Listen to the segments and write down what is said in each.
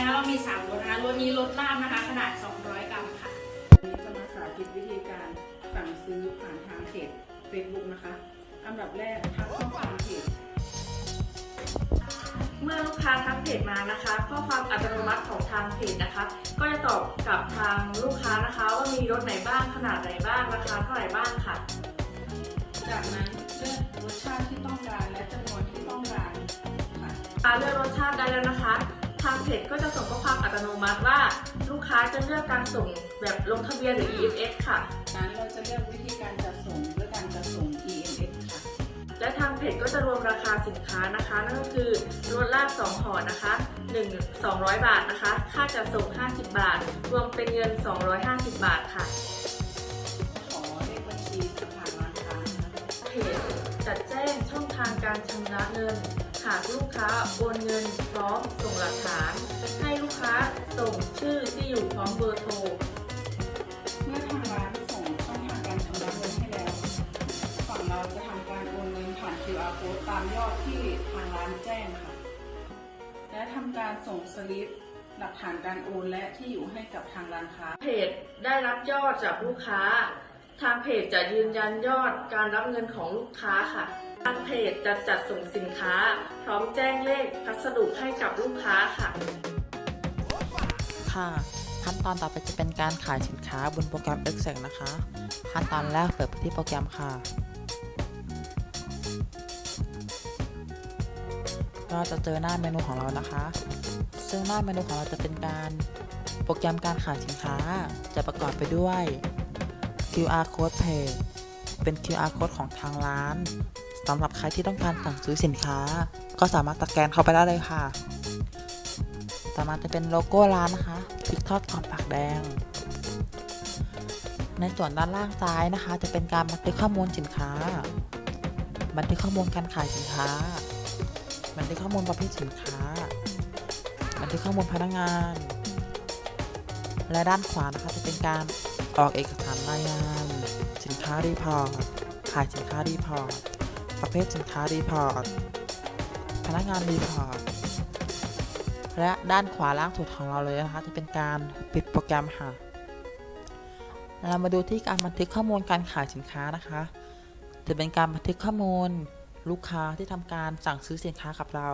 นะคะเรามี3รสนะคะรสนี้รสลาบนะคะ ขนาด 200 กรัมค่ะวันนี้จะมาสาธิตวิธีการสั่งซื้อผ่านทางเพจ Facebook นะคะ อันดับแรกทักข้อความเพจเมื่อลูกค้าทักเพจมานะคะ ข้อความอัตโนมัติของทางเพจนะคะ ก็จะตอบกลับทางลูกค้านะคะ ว่ามีรถไหนบ้างขนาดไหนบ้างราคาเท่าไหร่บ้างค่ะ จากนั้นเลือกรสชาติที่ต้องการและจำนวนที่ต้องการค่ะลูกค้าเลือกรสชาติได้แล้วนะคะ ทางเพจก็จะส่งข้อความอัตโนมัติว่า ลูกค้าจะเลือกการส่งแบบลงทะเบียนหรือ EMS ค่ะนั้นเราจะเลือกวิธีการจัดส่งด้วยการจัดส่ง EMS ค่ะ และทางเพจก็จะรวมราคาสินค้านะคะ นั่นก็คือรถลาบ2ห่อนะคะ1 200 บาทนะคะ ค่าจัดส่ง 50 บาท รวมเป็นเงิน 250 บาทค่ะ ขอเลขบัญชีกับทางร้านค้านะคะ เพจจัดแจ้งช่องทางการชำระเงินหากลูกค้าโอนเงินพร้อมส่งหลักฐาน ให้ลูกค้าส่งชื่อที่อยู่พร้อมเบอร์โทร เมื่อทางร้านส่งช่องทางการชำระเงินให้แล้ว ฝั่งเราจะทำการโอนเงินผ่าน QR code ตามยอดที่ทางร้านแจ้งค่ะ และทำการส่งสลิปหลักฐานการโอนและที่อยู่ให้กับทางร้านค้า เพจได้รับยอดจากลูกค้า ทางเพจจะยืนยันยอดการรับเงินของลูกค้าค่ะ ทางเพจจะจัดส่งสินค้า พร้อมแจ้งเลขพัสดุให้กับลูกค้าค่ะ ค่ะ ขั้นตอนต่อไปจะเป็นการขายสินค้าบนโปรแกรม Excel นะคะ ขั้นตอนแรกเปิดไปที่โปรแกรมค่ะ ก็จะเจอหน้าเมนูของเรานะคะ ซึ่งหน้าเมนูของเราจะเป็นการโปรแกรมการขายสินค้าจะประกอบไปด้วย QR code page เป็น QR code ของทางร้าน สำหรับใครที่ต้องการสั่งซื้อสินค้า ก็สามารถสแกนเข้าไปได้เลยค่ะ ต่อมาจะเป็นโลโก้ร้านนะคะพริกทอดกรอบปากแดง ในส่วนด้านล่างซ้ายนะคะ จะเป็นการบันทึกข้อมูลสินค้า บันทึกข้อมูลการขายสินค้า บันทึกข้อมูลประเภทสินค้า บันทึกข้อมูลพนักงาน และด้านขวานะคะจะเป็นการออกเอกสารรายงาน สินค้ารีพอร์ตขายสินค้ารีพอร์ต ประเภทสินค้ารีพอร์ต พนักงานรีพอร์ต และด้านขวาล่างสุดของเราเลยนะคะจะเป็นการปิดโปรแกรมค่ะ เรามาดูที่การบันทึกข้อมูลการขายสินค้านะคะ จะเป็นการบันทึกข้อมูลลูกค้าที่ทำการสั่งซื้อสินค้ากับเรา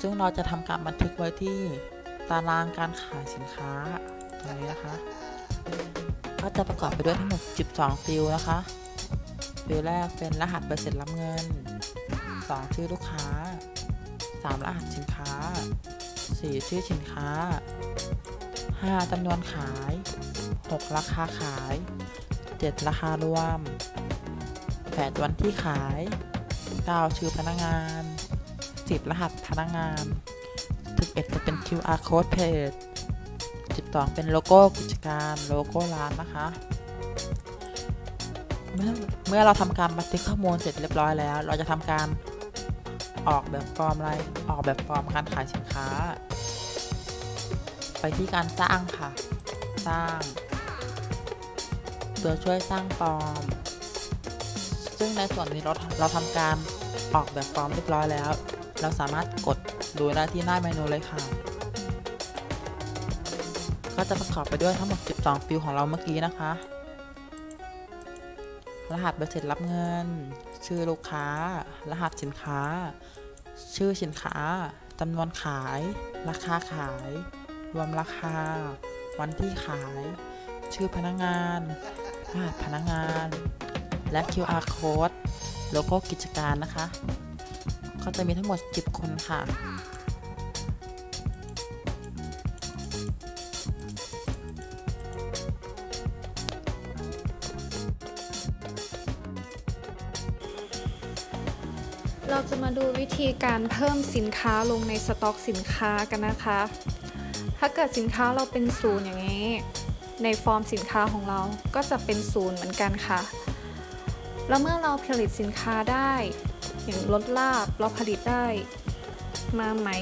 ซึ่งเราจะทำการบันทึกไว้ที่ตารางการขายสินค้าตรงนี้นะคะ ก็จะประกอบไปด้วยทั้งหมด 12 ฟิลนะคะ ฟิลแรกเป็นรหัสใบเสร็จรับเงิน 2 ชื่อลูกค้า 3 รหัสสินค้า 4 ชื่อสินค้า 5 จำนวนขาย 6 ราคาขาย 7 ราคารวม 8 วันที่ขาย 9 ชื่อพนักงาน 10 รหัสพนักงาน 11 จะเป็น QR code page 12 เป็นโลโก้กิจการโลโก้ร้านนะคะ เมื่อเมื่อเราทำการบันทึกข้อมูลเสร็จเรียบร้อยแล้ว เราจะทำการออกแบบฟอร์มอะไรออกแบบฟอร์มการขายสินค้า ไปที่การสร้างค่ะ สร้าง ตัวช่วยสร้างฟอร์ม ซึ่งในส่วนนี้เราเราทำการออกแบบฟอร์มเรียบร้อยแล้ว เราสามารถกดดูได้ที่หน้าเมนูเลยค่ะ ก็จะประกอบไปด้วยทั้งหมด 12 ฟิลของเราเมื่อกี้นะคะ รหัสใบเสร็จรับเงิน ชื่อลูกค้า รหัสสินค้า ชื่อสินค้าจำนวนขาย ราคาขาย รวมราคา วันที่ขาย ชื่อพนักงาน รหัสพนักงาน และ QR code โลโก้กิจการนะคะ ก็จะมีทั้งหมด 10 คนค่ะ จะมาดูวิธีการเพิ่มสินค้าลงในสต็อกสินค้ากันนะคะ ถ้าเกิดสินค้าเราเป็นศูนย์อย่างนี้ ในฟอร์มสินค้าของเราก็จะเป็นศูนย์เหมือนกันค่ะ แล้วเมื่อเราผลิตสินค้าได้ อย่างลดลาบเราผลิตได้ มาใหม่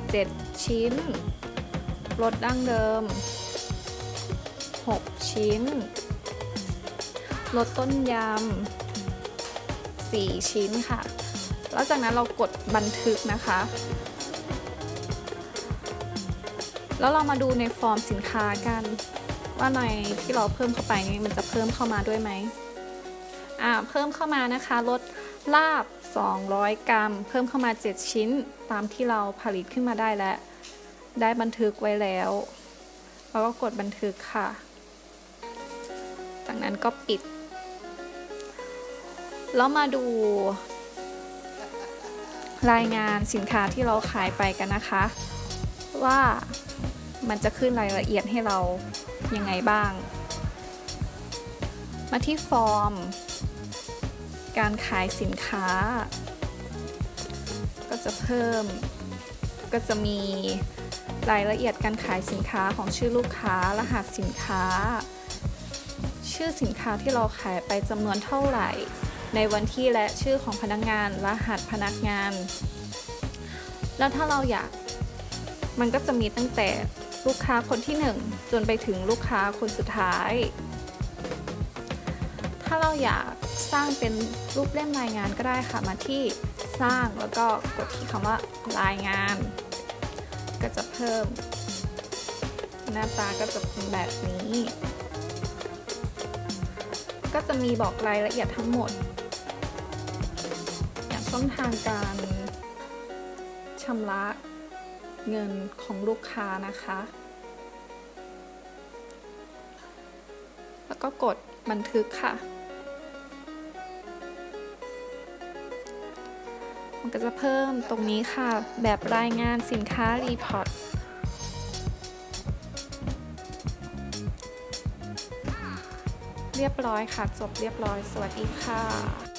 7 ชิ้น ลดดั้งเดิม 6 ชิ้น ลดต้นยำ4 ชิ้นค่ะ แล้วจากนั้นเรากดบันทึกนะคะ แล้วเรามาดูในฟอร์มสินค้ากัน ว่าในที่เราเพิ่มเข้าไปนี่มันจะเพิ่มเข้ามาด้วยไหมอ่าเพิ่มเข้ามานะคะลดลาบ 200 กรัม เพิ่มเข้ามา 7 ชิ้นตามที่เราผลิตขึ้นมาได้แล้ว ได้บันทึกไว้แล้วแล้วก็กดบันทึกค่ะ จากนั้นก็ปิด แล้วมาดู รายงานสินค้าที่เราขายไปกันนะคะ ว่ามันจะขึ้นรายละเอียดให้เรายังไงบ้าง มาที่ฟอร์ม การขายสินค้า ก็จะเพิ่ม ก็จะมีรายละเอียดการขายสินค้าของชื่อลูกค้า รหัสสินค้า ชื่อสินค้าที่เราขายไปจำนวนเท่าไหร่ ในวันที่และชื่อของพนักงาน รหัสพนักงาน แล้วถ้าเราอยากมันก็จะมีตั้งแต่ลูกค้าคนที่ 1 จนไปถึงลูกค้าคนสุดท้าย ถ้าเราอยากสร้างเป็นรูปเล่มรายงานก็ได้ค่ะมาที่สร้างแล้วก็กดที่คำว่ารายงาน ก็จะเพิ่ม หน้าตาก็จะเป็นแบบนี้ ก็จะมีบอกรายละเอียดทั้งหมด ช่องทางการชำระเงินของลูกค้านะคะ แล้วก็กดบันทึกค่ะ มันก็จะเพิ่มตรงนี้ค่ะ แบบรายงานสินค้ารีพอร์ตเรียบร้อยค่ะ จบเรียบร้อย สวัสดีค่ะ